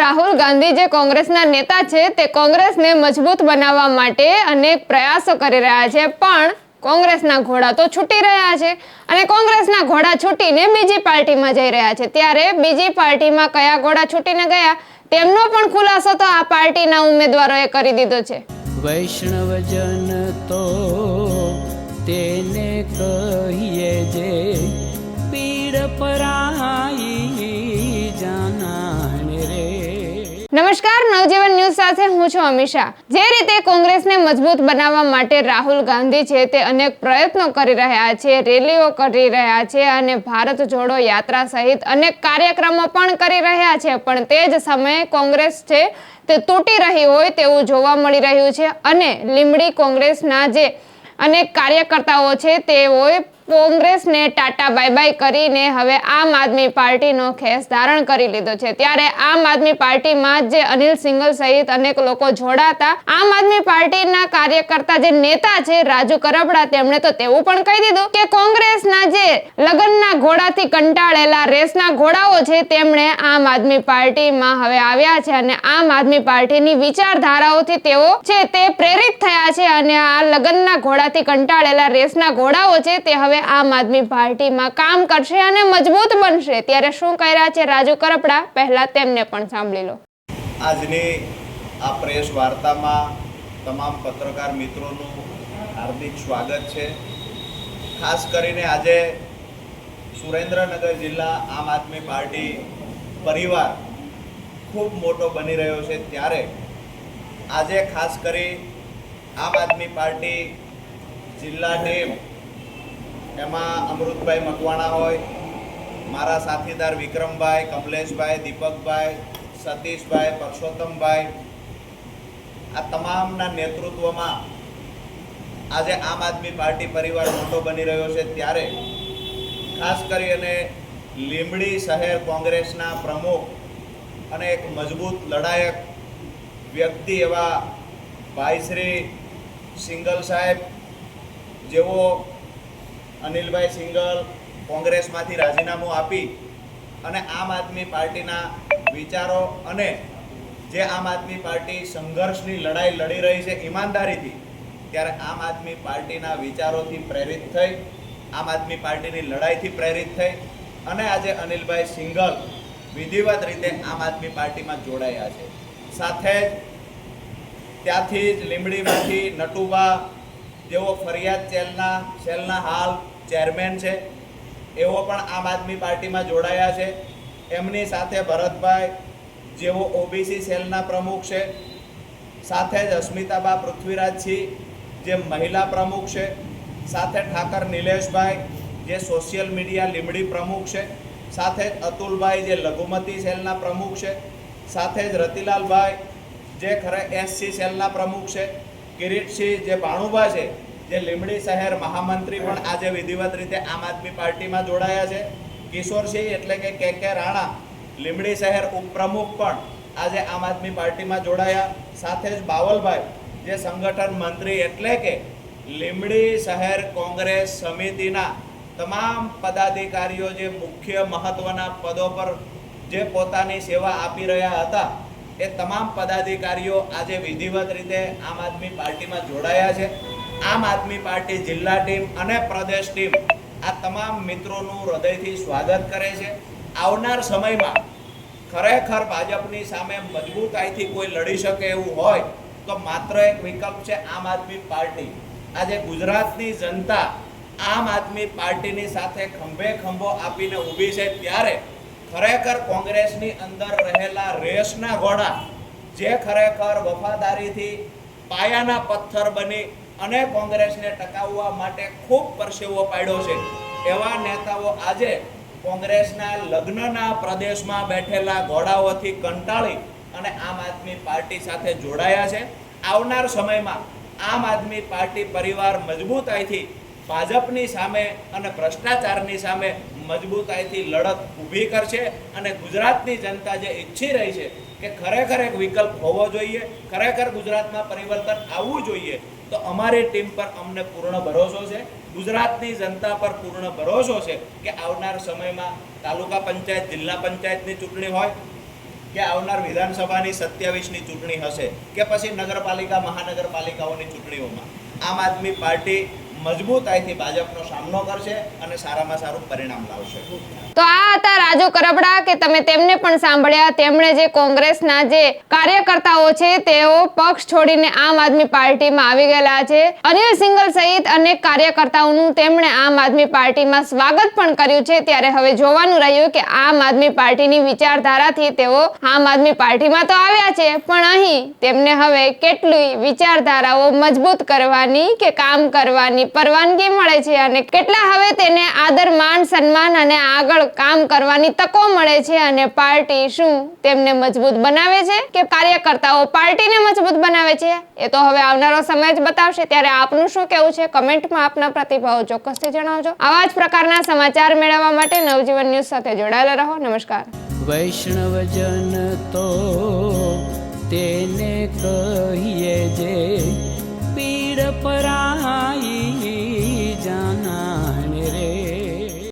રાહુલ ગાંધી જે કોંગ્રેસના નેતા છે, તે કોંગ્રેસને મજબૂત બનાવવા માટે અનેક પ્રયાસો કરી રહ્યા છે, પણ કોંગ્રેસના ઘોડા તો છૂટી રહ્યા છે અને કોંગ્રેસના ઘોડા છૂટીને બીજી પાર્ટીમાં જઈ રહ્યા છે. ત્યારે બીજી પાર્ટીમાં કયા ઘોડા છૂટીને ગયા, તેમનો પણ ખુલાસો તો આ પાર્ટીના ઉમેદવારોએ કરી દીધો છે. વૈષ્ણવજન તો તેને કહીએ જે પીડ પરાઈ નમસ્કાર, નવજીવન ન્યૂઝ સાથે હું છું અમિશા જે રીતે કોંગ્રેસને મજબૂત બનાવવા માટે રાહુલ ગાંધી છે તે અનેક પ્રયત્નો કરી રહ્યા છે, રેલીઓ કરી રહ્યા છે અને ભારત જોડો યાત્રા સહિત અનેક કાર્યક્રમો પણ કરી રહ્યા છે. પણ તે જ સમયે કોંગ્રેસ છે તે તૂટી રહી હોય તેવું જોવા મળી રહ્યું છે અને લીમડી કોંગ્રેસના જે અનેક કાર્યકર્તાઓ છે તેઓએ કોંગ્રેસને ટાટા બાય બાય કરીને હવે આમ આદમી પાર્ટીનો ખેસ ધારણ કરી લીધો છે. ત્યારે આમ આદમી પાર્ટીમાં જે અનિલ સિંગલ સહિત અનેક લોકો જોડાતા, આમ આદમી પાર્ટીના કાર્યકર્તા જે નેતા છે, રાજુ કરબડા તેમણે તો તેવું પણ કહી દીધું કે કોંગ્રેસના જે લગ્નના ઘોડાથી કંટાળેલા રેસના ઘોડાઓ છે, તેમણે આમ આદમી પાર્ટીમાં હવે આવ્યા છે અને આમ આદમી પાર્ટીની વિચારધારાઓથી તેઓ છે, તે પ્રેરિત થયા છે અને આ લગ્નના ઘોડાથી કંટાળેલા રેસના ઘોડાઓ છે, તે હવે આમ આદમી પાર્ટીમાં કામ કરશે અને મજબૂત બનશે. ત્યારે શું કહી રહ્યા છે રાજુ કરપડા? પહેલા તેમને પણ સાંભળી લો. આજની આ પ્રેસ વાર્તામાં તમામ પત્રકાર મિત્રોનું હાર્દિક સ્વાગત છે. ખાસ કરીને આજે સુરેન્દ્રનગર જિલ્લા આમ આદમી પાર્ટી પરિવાર ખૂબ મોટો બની રહ્યો છે. ત્યારે આજે ખાસ કરી આમ આદમી પાર્ટી જિલ્લા ટીમ એમાં અમૃતભાઈ મકવાણા હોય, મારા સાથીદાર વિક્રમભાઈ, કમલેશભાઈ, દીપકભાઈ, સતીશભાઈ, પરસોત્તમભાઈ, આ તમામના નેતૃત્વમાં આજે આમ આદમી પાર્ટી પરિવાર મોટો બની રહ્યો છે. ત્યારે ખાસ કરીને લીંબડી શહેર કોંગ્રેસના પ્રમુખ અને એક મજબૂત લડાયક વ્યક્તિ એવા ભાઈશ્રી સિંગલ સાહેબ, જેઓ અનિલભાઈ સિંગલ કોંગ્રેસમાંથી રાજીનામું આપી અને આમ આદમી પાર્ટીના વિચારો અને જે આમ આદમી પાર્ટી સંઘર્ષની લડાઈ લડી રહી છે ઈમાનદારીથી, ત્યારે આમ આદમી પાર્ટીના વિચારોથી પ્રેરિત થઈ, આમ આદમી પાર્ટીની લડાઈથી પ્રેરિત થઈ અને આજે અનિલભાઈ સિંગલ વિધિવત રીતે આમ આદમી પાર્ટીમાં જોડાયા છે. સાથે જ ત્યાંથી જ લીંબડીમાંથી નટુબા જેઓ ફરિયાદ સેલના સેલના હાલ ચેરમેન છે, એઓ પણ આમ આદમી પાર્ટીમાં જોડાયા છે. એમની સાથે ભરતભાઈ, જેઓ ઓબીસી સેલના પ્રમુખ છે. સાથે જ અસ્મિતાબા પૃથ્વીરાજસિંહ, જે મહિલા પ્રમુખ છે. સાથે ઠાકર નિલેશભાઈ, જે સોશિયલ મીડિયા લીમડી પ્રમુખ છે. સાથે જ અતુલભાઈ, જે લઘુમતી સેલના પ્રમુખ છે. સાથે જ રતિલાલભાઈ, જે ખરે એસસી સેલના પ્રમુખ છે. કિરીટસિંહ જે ભાણુભા છે, જે લીમડી શહેર મહામંત્રી પણ આજે વિધિવત રીતે આમ આદમી પાર્ટીમાં જોડાયા છે. કિશોરસિંહ એટલે કે કે કે રાણા લીમડી શહેર ઉપપ્રમુખ પણ આજે આમ આદમી પાર્ટીમાં જોડાયા. સાથે જ બાવલભાઈ, જે સંગઠન મંત્રી એટલે કે લીમડી શહેર કોંગ્રેસ સમિતિના તમામ પદાધિકારીઓ જે મુખ્ય મહત્વના પદો પર જે પોતાની સેવા આપી રહ્યા હતા એ તમામ પદાધિકારીઓ આજે વિધિવત રીતે આમ આદમી પાર્ટીમાં જોડાયા છે. આમ આદમી પાર્ટી જિલ્લા ટીમ અને પ્રદેશ ટીમ આ તમામ મિત્રોનું હૃદયથી સ્વાગત કરે છે. આવનાર સમયમાં ખરેખર ભાજપની સામે મજબૂતાઈથી કોઈ લડી શકે એવું હોય તો માત્ર એક વિકલ્પ છે આમ આદમી પાર્ટી. આજે ગુજરાતની જનતા આમ આદમી પાર્ટીની સાથે ખંભે ખંભો આપીને ઊભી છે. ત્યારે ખરેખર કોંગ્રેસની અંદર રહેલા રેસના ઘોડા જે ખરેખર વફાદારીથી પાયાના પથ્થર બની અને કોંગ્રેસને ટકાવવા માટે ખૂબ પરસેવો પાડ્યો છે. એવા નેતાઓ આજે કોંગ્રેસના લગ્નના પ્રદેશમાં બેઠેલા ઘોડાઓથી કંટાળી અને આમ આદમી પાર્ટી સાથે જોડાયા છે. આવનાર સમયમાં આમ આદમી પાર્ટી પરિવાર મજબૂતાઈથી ભાજપની સામે અને ભ્રષ્ટાચારની સામે મજબૂતાઈથી લડત ઊભી કરશે અને ગુજરાતની જનતા જે ઈચ્છી રહી છે કે ખરેખર એક વિકલ્પ હોવો જોઈએ, ખરેખર ગુજરાતમાં પરિવર્તન આવવું જોઈએ, તો અમારી ટીમ પર અમને પૂર્ણ ભરોસો છે. ગુજરાતની જનતા પર પૂર્ણ ભરોસો છે કે આવનાર સમયમાં તાલુકા પંચાયત, જિલ્લા પંચાયતની ચૂંટણી હોય, કે આવનાર વિધાનસભાની સત્યાવીસની ચૂંટણી હશે, કે પછી નગરપાલિકા, મહાનગરપાલિકાઓની ચૂંટણીઓમાં. આમ આદમી પાર્ટી મજબૂતાઈથી ભાજપનો સામનો કરશે અને સારામાં સારું પરિણામ લાવશે. તો આ હતા રાજુ કરબડા કે તમે તેમને પણ સાંભળ્યા. તેમણે જે કોંગ્રેસના જે કાર્યકર્તાઓ છે, તેઓ પક્ષ છોડીને આમ આદમી પાર્ટીમાં આવી ગયેલા છે. અનિલ સિંગલ સહિત અનેક કાર્યકર્તાઓનું તેમણે આમ આદમી પાર્ટીમાં સ્વાગત પણ કર્યું છે. ત્યારે હવે જોવાનું રહ્યું કે આમ આદમી પાર્ટીની વિચારધારાથી તેઓ આમ આદમી પાર્ટીમાં તો આવ્યા છે, પણ અહીં તેમને હવે કેટલી વિચારધારાઓ મજબૂત કરવાની કે કામ કરવાની પરવાનગી મળે છે અને કેટલા હવે તેને આદર, માન, સન્માન અને આગળ કામ કરવાની તકો મળે છે અને પાર્ટી શું તેમને મજબૂત બનાવે છે કે કાર્યકર્તાઓ પાર્ટીને મજબૂત બનાવે છે? એ તો હવે આવનારો સમય જ બતાવશે. ત્યારે આપનું શું કહેવું છે? કમેન્ટમાં આપના પ્રતિભાવો ચોક્કસથી જણાવજો. આવા જ પ્રકારના સમાચાર મેળવવા માટે નવજીવન ન્યૂઝ સાથે જોડાયેલા રહો. નમસ્કાર. વૈષ્ણવજન તો તેને કહીએ જે પીડ પરા